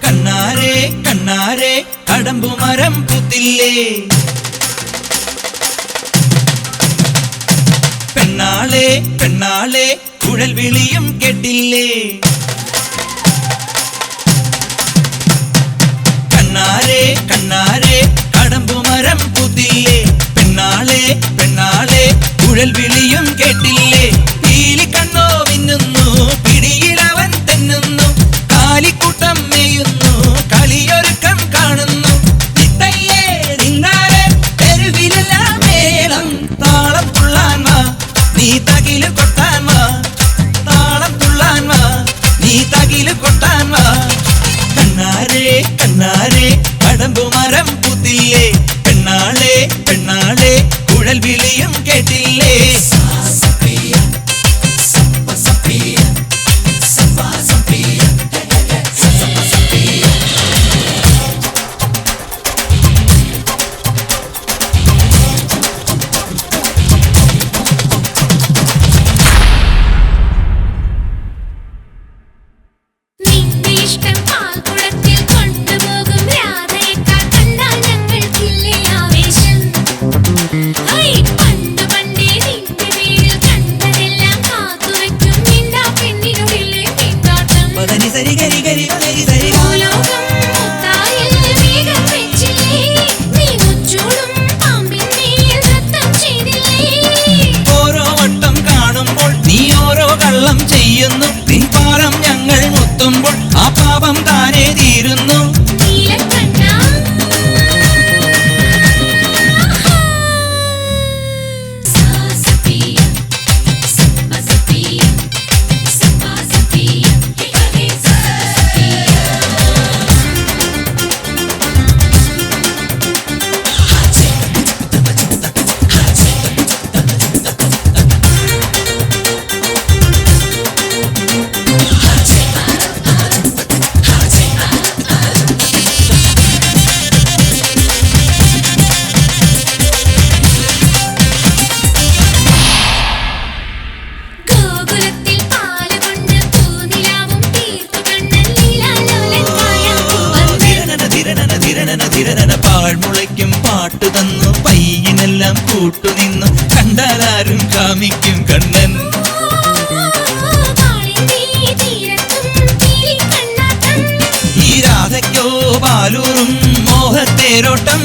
கண்ணாரே கண்ணாரே அடம்பு மரம் புத்தில்லே. പെണ്ണാളെ പെണ്ണാളെ കുഴൽ വിളിയും കേട്ടില്ലേ? കണ്ണാരെ കണ്ണാരെ കടമ്പു മരം പുതില്ലേ പെണ്ണാളെ പെണ്ണാളെ കുഴൽ വിളിയും കേട്ടില്ലേ? പീലി കണ്ണോ മിന്നുന്നു പിടിയിലവൻ തിന്നുന്നു കാലിക്കൂട്ടം നീ കൊട്ടാൻ വാ. തുള്ളാൻ വാ. നീ കൊട്ടാൻ വാ. കണ്ണാരേ കണ്ണാരേ മരം കുഴൽ കേട്ടില്ല Serigeri പാട്ടു തന്നു പയ്യനെല്ലാം കൂട്ടുനിന്നു കണ്ടാലും കാമിക്കും കണ്ണൻ. ഈ രാധയ്ക്കോ പാലൂറും മോഹത്തേരോട്ടം.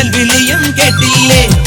குரல் விலையும் கேட்டில்லே.